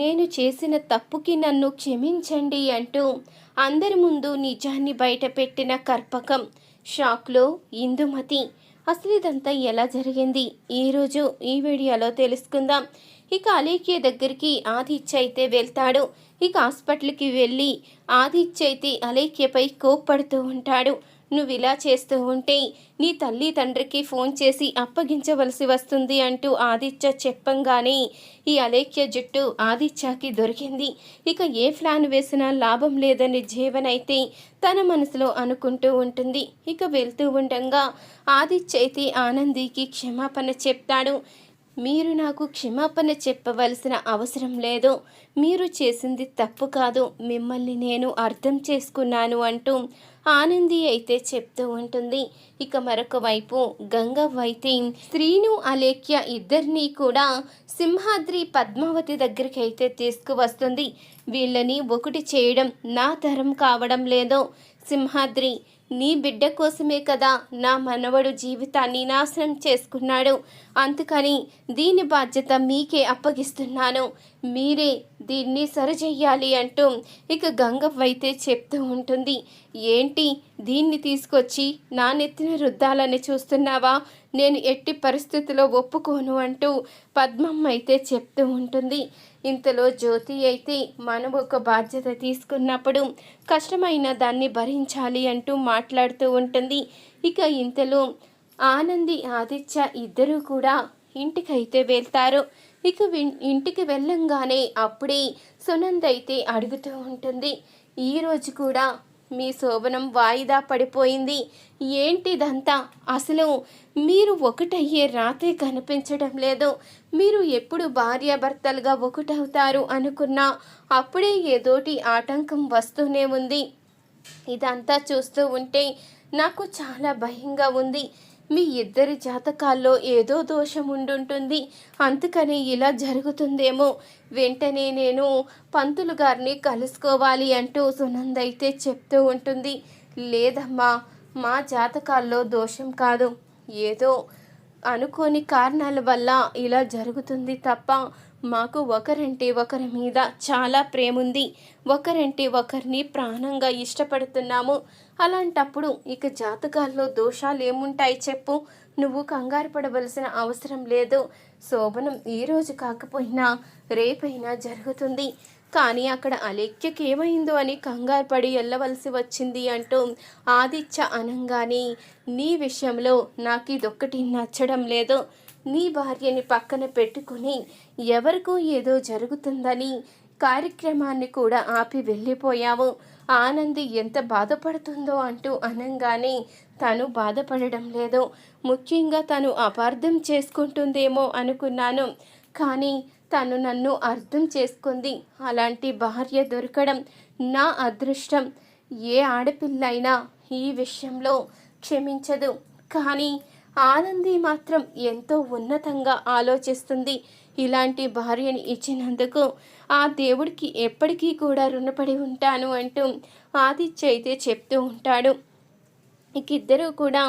నేను చేసిన తప్పుకి నన్ను క్షమించండి అంటూ అందరి ముందు నిజాన్ని బయటపెట్టిన కర్పకం. షాక్లో ఇందుమతి అసలు ఇదంతా ఎలా జరిగింది? ఈరోజు ఈ వీడియోలో తెలుసుకుందాం. ఇక అలేఖ్య దగ్గరికి ఆదిత్య అయితే వెళ్తాడు. ఇక హాస్పిటల్కి వెళ్ళి ఆదిత్య అయితే అలేఖ్యపై కోప్పడుతూ ఉంటాడు. నువ్వు ఇలా చేస్తూ ఉంటే నీ తల్లి తండ్రికి ఫోన్ చేసి అప్పగించవలసి వస్తుంది అంటూ ఆదిత్య చెప్పంగానే ఈ అలేఖ్య జుట్టు ఆదిత్యకి దొరికింది. ఇక ఏ ప్లాన్ వేసినా లాభం లేదని జీవనైతే తన మనసులో అనుకుంటూ ఉంటుంది. ఇక వెళ్తూ ఉండగా ఆదిత్య అయితే ఆనందికి క్షమాపణ చెప్తాడు. మీరు నాకు క్షమాపణ చెప్పవలసిన అవసరం లేదు. మీరు చేసింది తప్పు కాదు. మిమ్మల్ని నేను అర్థం చేసుకున్నాను అంటూ ఆనంది అయితే చెప్తూ ఉంటుంది. ఇక మరొక వైపు గంగవ్వ అయితే శ్రీను అలేఖ్య ఇద్దరినీ కూడా సింహాద్రి పద్మావతి దగ్గరికి అయితే తీసుకువస్తుంది. వీళ్ళని ఒకటి చేయడం నా తరం కావడం లేదో. సింహాద్రి నీ బిడ్డ కోసమే కదా నా మనవడు జీవితాన్ని నాశనం చేసుకున్నాడు. అందుకని దీని బాధ్యత మీకే అప్పగిస్తున్నాను. మీరే దీన్ని సరిచెయ్యాలి అంటూ ఇక గంగవ్వైతే అయితే చెప్తూ ఉంటుంది. ఏంటి? దీన్ని తీసుకొచ్చి నా నెత్తిన రుద్దాలని చూస్తున్నావా? నేను ఎట్టి పరిస్థితిలో ఒప్పుకోను అంటూ పద్మమ్మ అయితే చెప్తూ ఉంటుంది. ఇంతలో జ్యోతి అయితే మనం ఒక బాధ్యత తీసుకున్నప్పుడు కష్టమైన దాన్ని భరించాలి అంటూ మాట్లాడుతూ ఉంటుంది. ఇక ఇంతలో ఆనంది ఆదిత్య ఇద్దరూ కూడా ఇంటికైతే వెళ్తారు. ఇక ఇంటికి వెళ్ళంగానే అప్పుడే సునంద్ అయితే అడుగుతూ ఉంటుంది. ఈరోజు కూడా మీ శోభనం వాయిదా పడిపోయింది. ఏంటిదంతా? అసలు మీరు ఒకటయ్యే రాతే కనిపించడం లేదు. మీరు ఎప్పుడు భార్యాభర్తలుగా ఒకటవుతారు అనుకున్నా అప్పుడే ఏదోటి ఆటంకం వస్తూనే ఉంది. ఇదంతా చూస్తూ ఉంటే నాకు చాలా భయంగా ఉంది. మీ ఇద్దరి జాతకాల్లో ఏదో దోషం ఉండుంటుంది. అందుకని ఇలా జరుగుతుందేమో. వెంటనే నేను పంతులు గారిని కలుసుకోవాలి అంటూ సునంద అయితే చెప్తూ ఉంటుంది. లేదమ్మా మా జాతకాల్లో దోషం కాదు. ఏదో అనుకోని కారణాల వల్ల ఇలా జరుగుతుంది తప్ప మాకు ఒకరంటే ఒకరి మీద చాలా ప్రేమ ఉంది ఒకరంటే ఒకరిని ప్రాణంగా ఇష్టపడుతున్నాము. అలాంటప్పుడు ఇక జాతకాల్లో దోషాలు ఏముంటాయి చెప్పు. నువ్వు కంగారు పడవలసిన అవసరం లేదు. శోభనం ఈరోజు కాకపోయినా రేపైనా జరుగుతుంది. కానీ అక్కడ అలెక్యకి ఏమైందో అని కంగారు పడి వెళ్ళవలసి వచ్చింది అంటూ ఆదిత్య అనంగానే నీ విషయంలో నాకు ఇదొక్కటి నచ్చడం లేదు. నీ భార్యని పక్కన పెట్టుకుని ఎవరికో ఏదో జరుగుతుందని కార్యక్రమాన్ని కూడా ఆపి వెళ్ళిపోయావు. ఆనంది ఎంత బాధపడుతుందో అంటూ అనంగానే తను బాధపడడం లేదు. ముఖ్యంగా తను అపార్థం చేసుకుంటుందేమో అనుకున్నాను. కానీ తను నన్ను అర్థం చేసుకుంది. అలాంటి భార్య దొరకడం నా అదృష్టం. ఏ ఆడపిల్లైనా ఈ విషయంలో క్షమించదు. కానీ ఆనంది మాత్రం ఎంతో ఉన్నతంగా ఆలోచిస్తుంది. ఇలాంటి భార్యని ఇచ్చినందుకు ఆ దేవుడికి ఎప్పటికీ కూడా రుణపడి ఉంటాను అంటూ ఆదిత్య అయితే చెప్తూ ఉంటాడు. ఇక ఇద్దరూ కూడా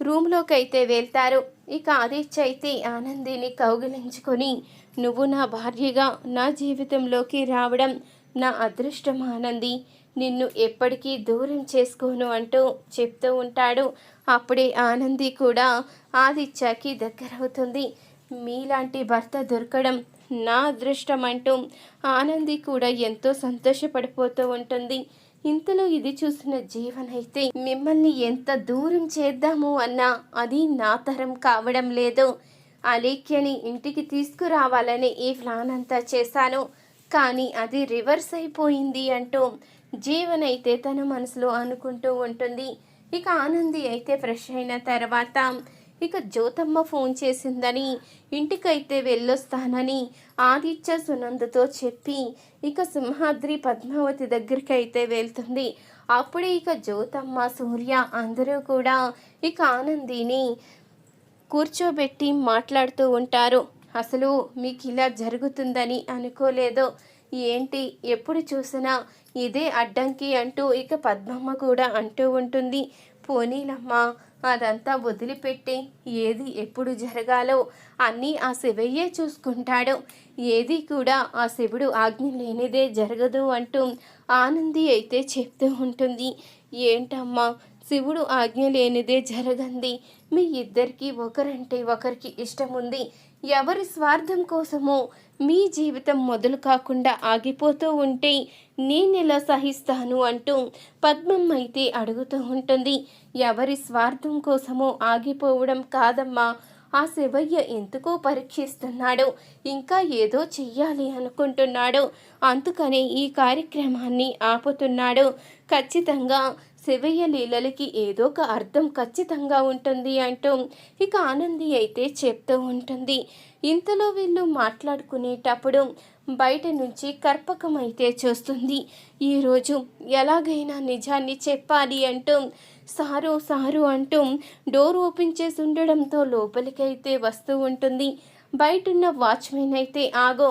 రూమ్లోకి అయితే వెళ్తారు. ఇక ఆదిత్య అయితే ఆనందిని కౌగిలించుకొని నువ్వు నా భార్యగా నా జీవితంలోకి రావడం నా అదృష్టం ఆనంది నిన్ను ఎప్పటికీ దూరం చేసుకోను అంటూ చెప్తూ ఉంటాడు. అప్పుడే ఆనంది కూడా ఆదిత్యకి దగ్గరవుతుంది. మీలాంటి భర్త దొరకడం నా అదృష్టం అంటూ ఆనంది కూడా ఎంతో సంతోషపడిపోతూ ఉంటుంది. ఇంతలో ఇది చూసిన జీవన్ అయితే మిమ్మల్ని ఎంత దూరం చేద్దాము అన్నా అది నా తరం కావడం లేదు. అలేఖ్యని ఇంటికి తీసుకురావాలని ఈ ప్లాన్ అంతా చేశాను. కానీ అది రివర్స్ అయిపోయింది అంటూ జీవన్ అయితే తన మనసులో అనుకుంటూ ఉంటుంది. ఇక ఆనంది అయితే ఫ్రెష్ అయిన తర్వాత ఇక జ్యోతమ్మ ఫోన్ చేసిందని ఇంటికైతే వెళ్ళొస్తానని ఆదిత్య సునందతో చెప్పి ఇక సింహాద్రి పద్మావతి దగ్గరికి అయితే వెళ్తుంది. అప్పుడే ఇక జ్యోతమ్మ సూర్య అందరూ కూడా ఇక ఆనందిని కూర్చోబెట్టి మాట్లాడుతూ ఉంటారు. అసలు మీకు ఇలా జరుగుతుందని అనుకోలేదు. ఏంటి ఎప్పుడు చూసినా ఇదే అడ్డంకి అంటూ ఇక పద్మమ్మ కూడా అంటూ ఉంటుంది. పోనీలమ్మ అదంతా వదిలిపెట్టి ఏది ఎప్పుడు జరగాలో అన్నీ ఆ శివయ్యే చూసుకుంటాడు. ఏది కూడా ఆ శివుడు ఆజ్ఞ లేనిదే జరగదు అంటూ ఆనంది అయితే చెప్తూ ఉంటుంది. ఏంటమ్మా శివుడు ఆజ్ఞ లేనిదే జరగంది. మీ ఇద్దరికి ఒకరంటే ఒకరికి ఇష్టం ఉంది ఎవరి స్వార్థం కోసమో మీ జీవితం మొదలు కాకుండా ఆగిపోతూ ఉంటే నేనెలా సహిస్తాను అంటూ పద్మం అయితే అడుగుతూ ఉంటుంది. ఎవరి స్వార్థం కోసమో ఆగిపోవడం కాదమ్మా. ఆ శివయ్య ఎందుకో పరీక్షిస్తున్నాడు. ఇంకా ఏదో చెయ్యాలి అనుకుంటున్నాడు. అందుకనే ఈ కార్యక్రమాన్ని ఆపుతున్నాడు. ఖచ్చితంగా శివయ్య లీలలకి ఏదో ఒక అర్థం ఖచ్చితంగా ఉంటుంది అంటూ ఇక ఆనంది అయితే చెప్తూ ఉంటుంది. ఇంతలో వీళ్ళు మాట్లాడుకునేటప్పుడు బయట నుంచి కర్పకం అయితే చూస్తుంది. ఈరోజు ఎలాగైనా నిజాన్ని చెప్పాలి అంటూ సారు సారు అంటూ డోర్ ఓపెన్ చేసి ఉండడంతో లోపలికైతే వస్తూ ఉంటుంది. బయటున్న వాచ్మెన్ అయితే ఆగో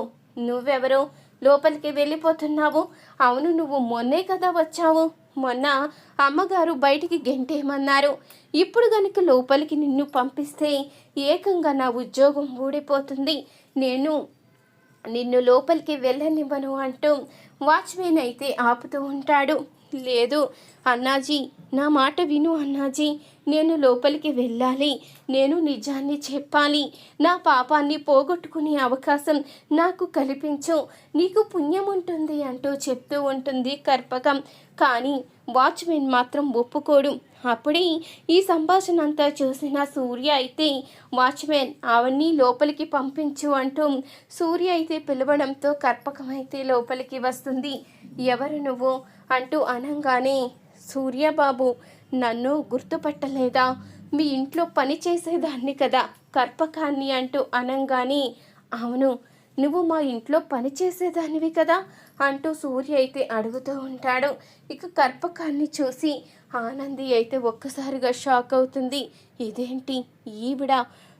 నువ్వెవరో? లోపలికి వెళ్ళిపోతున్నావు. అవును నువ్వు మొన్నే కదా వచ్చావు. మొన్న అమ్మగారు బయటికి గెంటేయమన్నారు. ఇప్పుడు గనుక లోపలికి నిన్ను పంపిస్తే ఏకంగా నా ఉద్యోగం ఊడిపోతుంది. నేను నిన్ను లోపలికి వెళ్ళనివ్వను అంటూ వాచ్మెన్ అయితే ఆపుతూ ఉంటాడు. లేదు అన్నాజీ నా మాట విను అన్నాజీ. నేను లోపలికి వెళ్ళాలి. నేను నిజాన్ని చెప్పాలి. నా పాపాన్ని పోగొట్టుకునే అవకాశం నాకు కల్పించు. నీకు పుణ్యం ఉంటుంది అంటూ చెప్తూ ఉంటుంది కర్పకం. కానీ వాచ్మెన్ మాత్రం ఒప్పుకోడు. అప్పుడే ఈ సంభాషణ అంతా చూసిన సూర్య అయితే వాచ్మెన్ అవన్నీ లోపలికి పంపించు అంటూ సూర్య అయితే పిలవడంతో కర్పకం అయితే లోపలికి వస్తుంది. ఎవరు నువ్వు? అంటూ అనంగానే సూర్యబాబు నన్ను గుర్తుపట్టలేదా? మీ ఇంట్లో పని చేసేదాన్ని కదా కర్పకాన్ని అంటూ అనంగానే అవును నువ్వు మా ఇంట్లో పని చేసేదానివి కదా అంటూ సూర్య అయితే అడుగుతూ ఉంటాడు. ఇక కర్పకాన్ని చూసి ఆనంది అయితే ఒక్కసారిగా షాక్ అవుతుంది. ఇదేంటి? ఈవిడ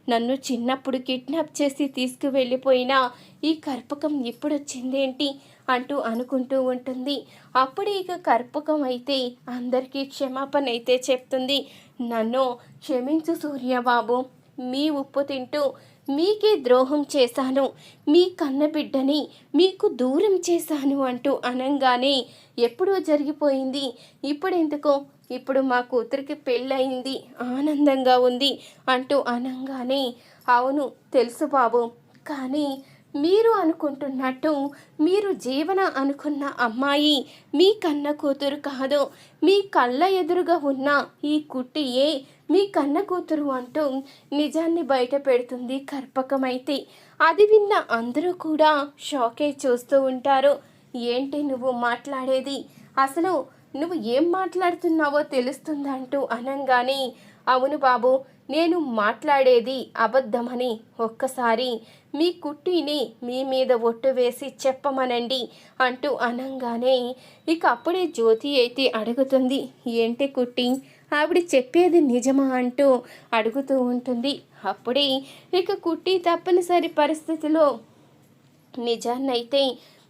నన్ను చిన్నప్పుడు కిడ్నాప్ చేసి తీసుకువెళ్ళిపోయినా ఈ కర్పకం ఇప్పుడు వచ్చిందేంటి అంటూ అనుకుంటూ ఉంటుంది. అప్పుడు ఇక కర్పకం అయితే అందరికీ క్షమాపణ అయితే చెప్తుంది. నన్ను క్షమించు సూర్యబాబు. మీ ఉప్పు తింటూ మీకే ద్రోహం చేశాను. మీ కన్నబిడ్డని మీకు దూరం చేశాను అంటూ అనంగానే ఎప్పుడో జరిగిపోయింది. ఇప్పుడెందుకో? ఇప్పుడు మా కూతురికి పెళ్ళయింది. ఆనందంగా ఉంది అంటూ అనంగానే అవును తెలుసు బాబు. కానీ మీరు అనుకుంటున్నట్టు మీరు జీవన అనుకున్న అమ్మాయి మీ కన్న కూతురు కాదు. మీ కళ్ళ ఎదురుగా ఉన్న ఈ కుట్టియే మీ కన్న కూతురు అంటూ నిజాన్ని బయట పెడుతుంది కర్పకమైతే. అది విన్న అందరూ కూడా షాకే చూస్తూ ఉంటారు. ఏంటి నువ్వు మాట్లాడేది? అసలు నువ్వు ఏం మాట్లాడుతున్నావో తెలుస్తుందంటూ అనంగానే అవును బాబు నేను మాట్లాడేది అబద్ధమని ఒక్కసారి మీ కుట్టిని మీ మీద ఒట్టు వేసి చెప్పమనండి అంటూ అనంగానే ఇక అప్పుడే జ్యోతి అయితే అడుగుతుంది ఏంటి కుట్టి? ఆవిడ చెప్పేది నిజమా? అంటూ అడుగుతూ ఉంటుంది. అప్పుడే ఇక కుట్టి తప్పనిసరి పరిస్థితిలో నిజాన్నైతే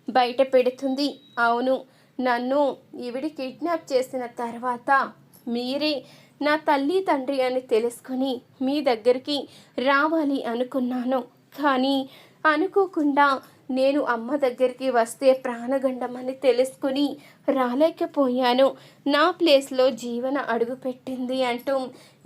బయట పెడుతుంది. అవును నన్ను ఈవిడ కిడ్నాప్ చేసిన తర్వాత మీరే నా తల్లి తండ్రి అని తెలుసుకొని మీ దగ్గరికి రావాలి అనుకున్నాను. కానీ అనుకోకుండా నేను అమ్మ దగ్గరికి వస్తే ప్రాణగండమని తెలుసుకుని రాలేకపోయాను. నా ప్లేస్లో జీవన అడుగు పెట్టింది అంటూ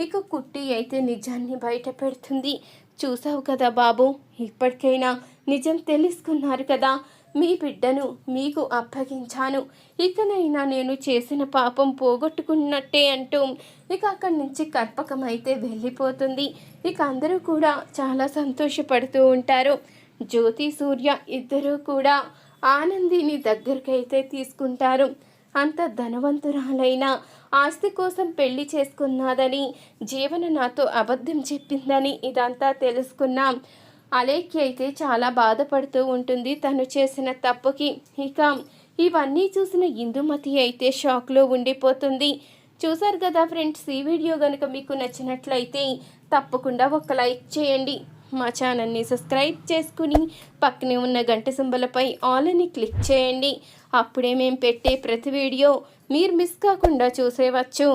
ఇక కుట్టి అయితే నిజాన్ని బయట పెడుతుంది. చూసావు కదా బాబు ఇప్పటికైనా నిజం తెలుసుకున్నారు కదా. మీ బిడ్డను మీకు అప్పగించాను. ఇకనైనా నేను చేసిన పాపం పోగొట్టుకున్నట్టే అంటూ ఇక అక్కడి నుంచి కర్పకం అయితే వెళ్ళిపోతుంది. ఇక అందరూ కూడా చాలా సంతోషపడుతూ ఉంటారు. జ్యోతి సూర్య ఇద్దరూ కూడా ఆనందిని దగ్గరకైతే తీసుకుంటారు. అంత ధనవంతురాలైన ఆస్తి కోసం పెళ్ళి చేసుకున్నాదని జీవన నాతో అబద్ధం చెప్పిందని ఇదంతా తెలుసుకున్నాం. అలేఖ్య అయితే చాలా బాధపడుతూ ఉంటుంది. తను చేసిన తప్పుకి ఇక ఇవన్నీ చూసిన ఇందుమతి అయితే షాక్లో ఉండిపోతుంది. చూసారు కదా ఫ్రెండ్స్ ఈ వీడియో కనుక మీకు నచ్చినట్లయితే తప్పకుండా ఒక లైక్ చేయండి. మా ఛానల్ని సబ్స్క్రైబ్ చేసుకుని పక్కనే ఉన్న గంట సింబలపై ఆల్ అని క్లిక్ చేయండి. అప్పుడే మేము పెట్టే ప్రతి వీడియో మీరు మిస్ కాకుండా చూసేవచ్చు.